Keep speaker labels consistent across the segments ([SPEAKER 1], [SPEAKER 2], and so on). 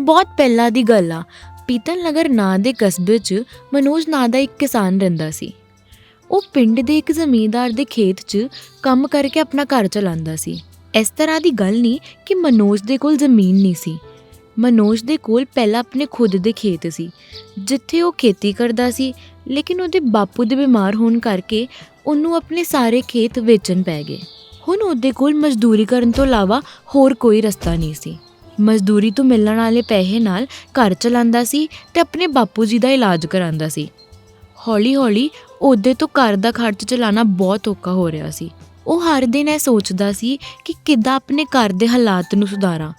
[SPEAKER 1] ਬਹੁਤ ਪਹਿਲਾਂ ਦੀ ਗੱਲ ਆ। ਪੀਤਲ ਨਗਰ ਨਾਂ ਦੇ ਕਸਬੇ 'ਚ ਮਨੋਜ ਨਾਂ ਦਾ ਇੱਕ ਕਿਸਾਨ ਰਹਿੰਦਾ ਸੀ। ਉਹ ਪਿੰਡ ਦੇ ਇੱਕ ਜ਼ਮੀਂਦਾਰ ਦੇ ਖੇਤ 'ਚ ਕੰਮ ਕਰਕੇ ਆਪਣਾ ਘਰ ਚਲਾਉਂਦਾ ਸੀ। ਇਸ ਤਰ੍ਹਾਂ ਦੀ ਗੱਲ ਨਹੀਂ ਕਿ ਮਨੋਜ ਦੇ ਕੋਲ ਜ਼ਮੀਨ ਨਹੀਂ ਸੀ। ਮਨੋਜ ਦੇ ਕੋਲ ਪਹਿਲਾਂ ਆਪਣੇ ਖੁਦ ਦੇ ਖੇਤ ਸੀ, ਜਿੱਥੇ ਉਹ ਖੇਤੀ ਕਰਦਾ ਸੀ, ਲੇਕਿਨ ਉਹਦੇ ਬਾਪੂ ਦੇ ਬਿਮਾਰ ਹੋਣ ਕਰਕੇ ਉਹਨੂੰ ਆਪਣੇ ਸਾਰੇ ਖੇਤ ਵੇਚਣ ਪੈ ਗਏ। ਹੁਣ ਉਹਦੇ ਕੋਲ ਮਜ਼ਦੂਰੀ ਕਰਨ ਤੋਂ ਇਲਾਵਾ ਹੋਰ ਕੋਈ ਰਸਤਾ ਨਹੀਂ ਸੀ। ਮਜ਼ਦੂਰੀ ਤੋਂ ਮਿਲਣ ਵਾਲੇ ਪੈਸੇ ਨਾਲ ਘਰ ਚਲਾਉਂਦਾ ਸੀ ਤੇ ਆਪਣੇ ਬਾਪੂ ਜੀ ਦਾ ਇਲਾਜ ਕਰਾਉਂਦਾ ਸੀ। ਹੌਲੀ-ਹੌਲੀ ਉਹਦੇ ਤੋਂ ਘਰ ਦਾ ਖਰਚ ਚਲਾਉਣਾ ਬਹੁਤ ਔਖਾ ਹੋ ਰਿਹਾ ਸੀ। ਉਹ ਹਰ ਦਿਨ ਇਹ ਸੋਚਦਾ ਸੀ ਕਿ ਕਿੱਦਾਂ ਆਪਣੇ ਘਰ ਦੇ ਹਾਲਾਤ ਨੂੰ ਸੁਧਾਰਾਂ।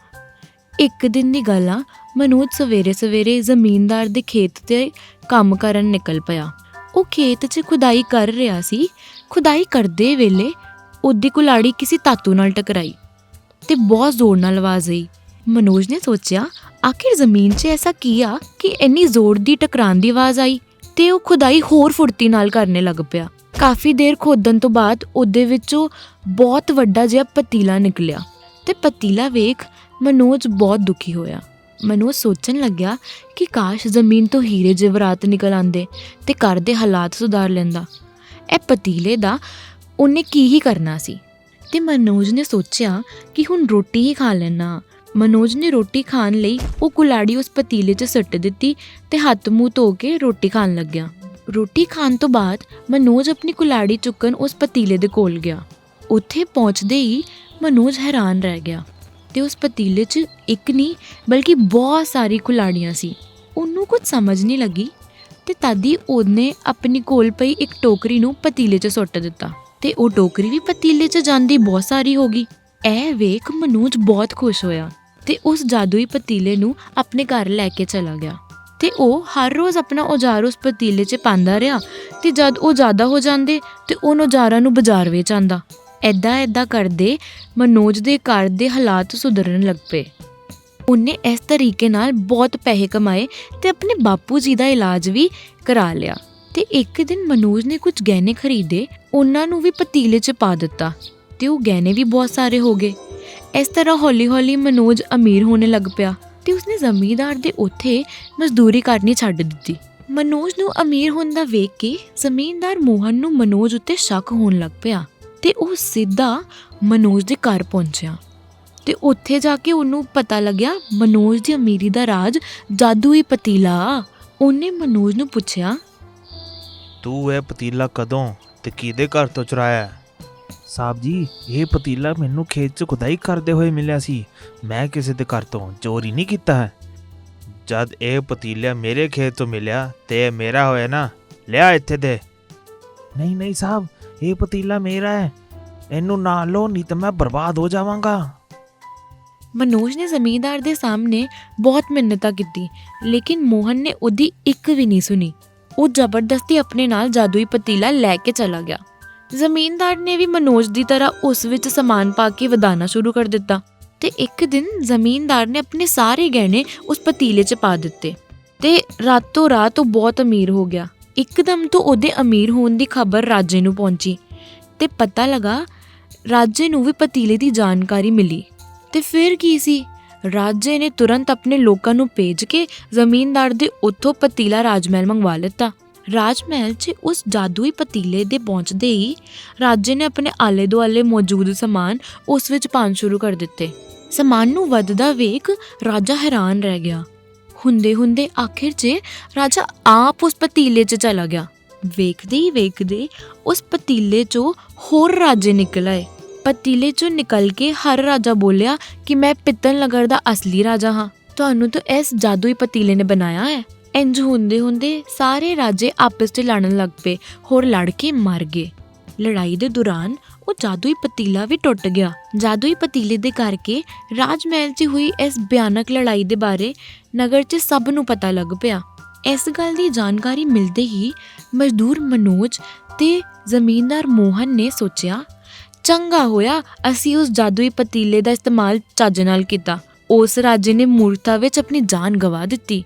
[SPEAKER 1] ਇੱਕ ਦਿਨ ਦੀ ਗੱਲ ਆ, ਮਨੋਜ ਸਵੇਰੇ-ਸਵੇਰੇ ਜ਼ਮੀਨਦਾਰ ਦੇ ਖੇਤ ਤੇ ਕੰਮ ਕਰਨ ਨਿਕਲ ਪਿਆ। ਉਹ ਖੇਤ 'ਚ ਖੁਦਾਈ ਕਰ ਰਿਹਾ ਸੀ। ਖੁਦਾਈ ਕਰਦੇ ਵੇਲੇ ਉਹਦੀ ਕੁਲਾੜੀ ਕਿਸੇ ਤਾਤੂ ਨਾਲ ਟਕਰਾਈ ਤੇ ਬਹੁਤ ਜ਼ੋਰ ਨਾਲ ਆਵਾਜ਼ ਆਈ। ਮਨੋਜ ਨੇ ਸੋਚਿਆ, ਆਖਿਰ ਜ਼ਮੀਨ 'ਚ ਐਸਾ ਕੀ ਆ ਕਿ ਇੰਨੀ ਜ਼ੋਰ ਦੀ ਟਕਰਾਉਣ ਦੀ ਆਵਾਜ਼ ਆਈ ਤੇ ਉਹ ਖੁਦਾਈ ਹੋਰ ਫੁਰਤੀ ਨਾਲ ਕਰਨੇ ਲੱਗ ਪਿਆ? ਕਾਫੀ ਦੇਰ ਖੋਦਣ ਤੋਂ ਬਾਅਦ ਉਹਦੇ ਵਿੱਚੋਂ ਬਹੁਤ ਵੱਡਾ ਜਿਹਾ ਪਤੀਲਾ ਨਿਕਲਿਆ ਤੇ ਪਤੀਲਾ ਵੇਖ ਮਨੋਜ ਬਹੁਤ ਦੁਖੀ ਹੋਇਆ। ਮਨੋਜ ਸੋਚਣ ਲੱਗਿਆ ਕਿ ਕਾਸ਼ ਜ਼ਮੀਨ ਤੋਂ ਹੀਰੇ ਜਵਰਾਤ ਨਿਕਲ ਆਂਦੇ ਤੇ ਘਰ ਦੇ ਹਾਲਾਤ ਸੁਧਾਰ ਲੈਂਦਾ। ਇਹ ਪਤੀਲੇ ਦਾ ਉਹਨੇ ਕੀ ਹੀ ਕਰਨਾ ਸੀ? ਤੇ ਮਨੋਜ ਨੇ ਸੋਚਿਆ ਕਿ ਹੁਣ ਰੋਟੀ ਹੀ ਖਾ ਲੈਣਾ ਮਨੋਜ ਨੇ ਰੋਟੀ ਖਾਣ ਲਈ ਉਹ ਕੁਲਾੜੀ ਉਸ ਪਤੀਲੇ 'ਚ ਸੱਟ ਦਿੱਤੀ ਤੇ ਹੱਥ ਮੂੰਹ ਧੋ ਕੇ ਰੋਟੀ ਖਾਣ ਲੱਗਿਆ। ਰੋਟੀ ਖਾਣ ਤੋਂ ਬਾਅਦ ਮਨੋਜ ਆਪਣੀ ਕੁਲਾੜੀ ਚੁੱਕਣ ਉਸ ਪਤੀਲੇ ਦੇ ਕੋਲ ਗਿਆ। ਉੱਥੇ ਪਹੁੰਚਦੇ ਹੀ ਮਨੋਜ ਹੈਰਾਨ ਰਹਿ ਗਿਆ ਤੇ ਉਸ ਪਤੀਲੇ 'ਚ ਇੱਕ ਨਹੀਂ, ਬਲਕਿ ਬਹੁਤ ਸਾਰੀ ਕੁਲਾੜੀਆਂ ਸੀ। ਉਹਨੂੰ ਕੁਝ ਸਮਝ ਨਹੀਂ ਲੱਗੀ ਤੇ ਤਦ ਉਹਨੇ ਆਪਣੀ ਕੋਲ ਪਈ ਇੱਕ ਟੋਕਰੀ ਨੂੰ ਪਤੀਲੇ 'ਚ ਸੁੱਟ ਦਿੱਤਾ ਤੇ ਉਹ ਟੋਕਰੀ ਵੀ ਪਤੀਲੇ 'ਚ ਜਾਂਦੀ ਬਹੁਤ ਸਾਰੀ ਹੋ ਗਈ। ਇਹ ਵੇਖ ਮਨੋਜ ਬਹੁਤ ਖੁਸ਼ ਹੋਇਆ। ਤੇ ਉਸ ਜਾਦੂਈ ਪਤੀਲੇ ਨੂੰ ਆਪਣੇ ਘਰ ਲੈ ਕੇ ਚਲਾ ਗਿਆ। ਤੇ ਉਹ ਹਰ ਰੋਜ਼ ਆਪਣਾ ਔਜ਼ਾਰ ਉਸ ਪਤੀਲੇ 'ਚ ਪਾਉਂਦਾ ਰਿਹਾ ਤੇ ਜਦ ਉਹ ਜ਼ਿਆਦਾ ਹੋ ਜਾਂਦੇ ਤੇ ਉਹ ਔਜ਼ਾਰਾਂ ਨੂੰ ਬਾਜ਼ਾਰ ਵੇਚ ਆਂਦਾ ਐਦਾਂ ਐਦਾਂ ਕਰਦੇ ਮਨੋਜ ਦੇ ਘਰ ਦੇ ਹਾਲਾਤ ਸੁਧਰਨ ਲੱਗ ਪਏ। ਉਹਨੇ ਇਸ ਤਰੀਕੇ ਨਾਲ ਬਹੁਤ ਪੈਸੇ ਕਮਾਏ ਤੇ ਆਪਣੇ ਬਾਪੂ ਜੀ ਦਾ ਇਲਾਜ ਵੀ ਕਰਾ ਲਿਆ। ਤੇ ਇੱਕ ਦਿਨ ਮਨੋਜ ਨੇ ਕੁਝ ਗਹਿਣੇ ਖਰੀਦੇ, ਉਹਨਾਂ ਨੂੰ ਵੀ ਪਤੀਲੇ 'ਚ ਪਾ ਦਿੱਤਾ ਤੇ ਉਹ ਗਹਿਣੇ ਵੀ ਬਹੁਤ ਸਾਰੇ ਹੋ ਗਏ। ਇਸ ਤਰ੍ਹਾਂ ਹੌਲੀ-ਹੌਲੀ ਮਨੋਜ ਅਮੀਰ ਹੋਣੇ ਲੱਗ ਪਿਆ ਤੇ ਉਸਨੇ ਜ਼ਮੀਂਦਾਰ ਦੇ ਉੱਥੇ ਮਜ਼ਦੂਰੀ ਕਰਨੀ ਛੱਡ ਦਿੱਤੀ। ਮਨੋਜ ਨੂੰ ਅਮੀਰ ਹੁੰਦਾ ਵੇਖ ਕੇ ਜ਼ਮੀਂਦਾਰ ਮੋਹਨ ਨੂੰ ਮਨੋਜ ਉੱਤੇ ਸ਼ੱਕ ਹੋਣ ਲੱਗ ਪਿਆ ਤੇ ਉਹ ਸਿੱਧਾ ਮਨੋਜ ਦੇ ਘਰ ਪਹੁੰਚਿਆ ਤੇ ਉੱਥੇ ਜਾ ਕੇ ਉਹਨੂੰ ਪਤਾ ਲੱਗਿਆ, ਮਨੋਜ ਦੀ ਅਮੀਰੀ ਦਾ ਰਾਜ ਜਾਦੂਈ ਪਤੀਲਾ। ਉਹਨੇ ਮਨੋਜ ਨੂੰ ਪੁੱਛਿਆ,
[SPEAKER 2] ਤੂੰ ਇਹ ਪਤੀਲਾ ਕਦੋਂ ਤੇ ਕਿਹਦੇ ਘਰ ਤੋਂ ਚੁਰਾਇਆ? ਸਾਹਿਬ ਜੀ, ਇਹ ਪਤੀਲਾ ਮੈਨੂੰ ਖੇਤ 'ਚ ਖੁਦਾਈ ਕਰਦੇ ਹੋਏ ਮਿਲਿਆ ਸੀ। ਮੈਂ ਕਿਸੇ ਦੇ ਘਰ ਤੋਂ ਚੋਰੀ ਨਹੀਂ ਕੀਤਾ ਹੈ। ਜਦ ਇਹ ਪਤੀਲਾ ਮੇਰੇ ਖੇਤ ਤੋਂ ਮਿਲਿਆ ਤੇ ਇਹ ਮੇਰਾ ਹੋਇਆ ਨਾ, ਲਿਆ ਇੱਥੇ ਦੇ। ਨਹੀਂ ਨਹੀਂ ਸਾਹਿਬ, ਇਹ ਪਤੀਲਾ ਮੇਰਾ ਹੈ। ਇਹਨੂੰ ਨਾ ਲਓ, ਨਹੀਂ ਤਾਂ ਮੈਂ ਬਰਬਾਦ ਹੋ ਜਾਵਾਂਗਾ।
[SPEAKER 1] ਮਨੋਜ ਨੇ ਜ਼ਮੀਂਦਾਰ ਦੇ ਸਾਹਮਣੇ ਬਹੁਤ ਮਿੰਨਤਾਂ ਕੀਤੀ, ਲੇਕਿਨ ਮੋਹਨ ਨੇ ਉਹਦੀ ਇੱਕ ਵੀ ਨਹੀਂ ਸੁਣੀ। ਉਹ ਜ਼ਬਰਦਸਤੀ ਆਪਣੇ ਨਾਲ ਜਾਦੂਈ ਪਤੀਲਾ ਲੈ ਕੇ ਚਲਾ ਗਿਆ। ਜ਼ਮੀਨਦਾਰ ਨੇ ਵੀ ਮਨੋਜ ਦੀ ਤਰ੍ਹਾਂ ਉਸ ਵਿੱਚ ਸਮਾਨ ਪਾ ਕੇ ਵਧਾਣਾ ਸ਼ੁਰੂ ਕਰ ਦਿੱਤਾ ਤੇ ਇੱਕ ਦਿਨ ਜ਼ਮੀਨਦਾਰ ਨੇ ਆਪਣੇ ਸਾਰੇ ਗਹਿਣੇ ਉਸ ਪਤੀਲੇ 'ਚ ਪਾ ਦਿੱਤੇ ਤੇ ਰਾਤੋਂ ਰਾਤ ਉਹ ਬਹੁਤ ਅਮੀਰ ਹੋ ਗਿਆ। ਇੱਕਦਮ ਤੋਂ ਉਹਦੇ ਅਮੀਰ ਹੋਣ ਦੀ ਖਬਰ ਰਾਜੇ ਨੂੰ ਪਹੁੰਚੀ ਤੇ ਪਤਾ ਲਗਾ ਰਾਜੇ ਨੂੰ ਵੀ ਪਤੀਲੇ ਦੀ ਜਾਣਕਾਰੀ ਮਿਲੀ। ਤੇ ਫਿਰ ਕੀ ਸੀ? ਰਾਜੇ ਨੇ ਤੁਰੰਤ ਆਪਣੇ ਲੋਕਾਂ ਨੂੰ ਭੇਜ ਕੇ ਜ਼ਮੀਨਦਾਰ ਦੇ ਉੱਥੋਂ ਪਤੀਲਾ ਰਾਜਮਹਿਲ ਮੰਗਵਾ ਲਿੱਤਾ। ਰਾਜਮਹਿਲ 'ਚ ਉਸ ਜਾਦੂਈ ਪਤੀਲੇ ਦੇ ਪਹੁੰਚਦੇ ਹੀ ਰਾਜੇ ਨੇ ਆਪਣੇ ਆਲੇ ਦੁਆਲੇ ਮੌਜੂਦ ਸਮਾਨ ਉਸ ਵਿੱਚ ਪਾਉਣ ਸ਼ੁਰੂ ਕਰ ਦਿੱਤੇ। ਸਮਾਨ ਨੂੰ ਵੱਧਦਾ ਵੇਖ ਰਾਜਾ ਹੈਰਾਨ ਰਹਿ ਗਿਆ। ਹੁੰਦੇ ਹੁੰਦੇ ਆਖਿਰ 'ਚ ਰਾਜਾ ਆਪ ਉਸ ਪਤੀਲੇ 'ਚ ਚਲਾ ਗਿਆ। ਵੇਖਦੇ ਹੀ ਵੇਖਦੇ ਉਸ ਪਤੀਲੇ 'ਚੋਂ ਹੋਰ ਰਾਜੇ ਨਿਕਲ ਆਏ। ਪਤੀਲੇ 'ਚੋਂ ਨਿਕਲ ਕੇ ਹਰ ਰਾਜਾ ਬੋਲਿਆ ਕਿ ਮੈਂ ਪਿੱਤਲ ਨਗਰ ਦਾ ਅਸਲੀ ਰਾਜਾ ਹਾਂ। ਤੁਹਾਨੂੰ ਤਾਂ ਇਸ ਜਾਦੂਈ ਪਤੀਲੇ ਨੇ ਬਣਾਇਆ ਹੈ। ਇੰਜ ਹੁੰਦੇ ਹੁੰਦੇ ਸਾਰੇ ਰਾਜੇ ਆਪਸ 'ਚ ਲੜਨ ਲੱਗ ਪਏ। ਹੋਰ ਲੜ ਕੇ ਮਰ ਗਏ। ਲੜਾਈ ਦੇ ਦੌਰਾਨ ਉਹ ਜਾਦੂਈ ਪਤੀਲਾ ਵੀ ਟੁੱਟ ਗਿਆ। ਜਾਦੂਈ ਪਤੀਲੇ ਦੇ ਕਰਕੇ ਰਾਜ ਮਹਿਲ 'ਚ ਹੋਈ ਇਸ ਭਿਆਨਕ ਲੜਾਈ ਦੇ ਬਾਰੇ ਨਗਰ 'ਚ ਸਭ ਨੂੰ ਪਤਾ ਲੱਗ ਪਿਆ। ਇਸ ਗੱਲ ਦੀ ਜਾਣਕਾਰੀ ਮਿਲਦੇ ਹੀ ਮਜ਼ਦੂਰ ਮਨੋਜ ਤੇ ਜ਼ਮੀਨਦਾਰ ਮੋਹਨ ਨੇ ਸੋਚਿਆ, ਚੰਗਾ ਹੋਇਆ ਅਸੀਂ ਉਸ ਜਾਦੂਈ ਪਤੀਲੇ ਦਾ ਇਸਤੇਮਾਲ ਚੱਜ ਨਾਲ ਕੀਤਾ। ਉਸ ਰਾਜੇ ਨੇ ਮੂਰਖਤਾ ਵਿੱਚ ਆਪਣੀ ਜਾਨ ਗਵਾ ਦਿੱਤੀ।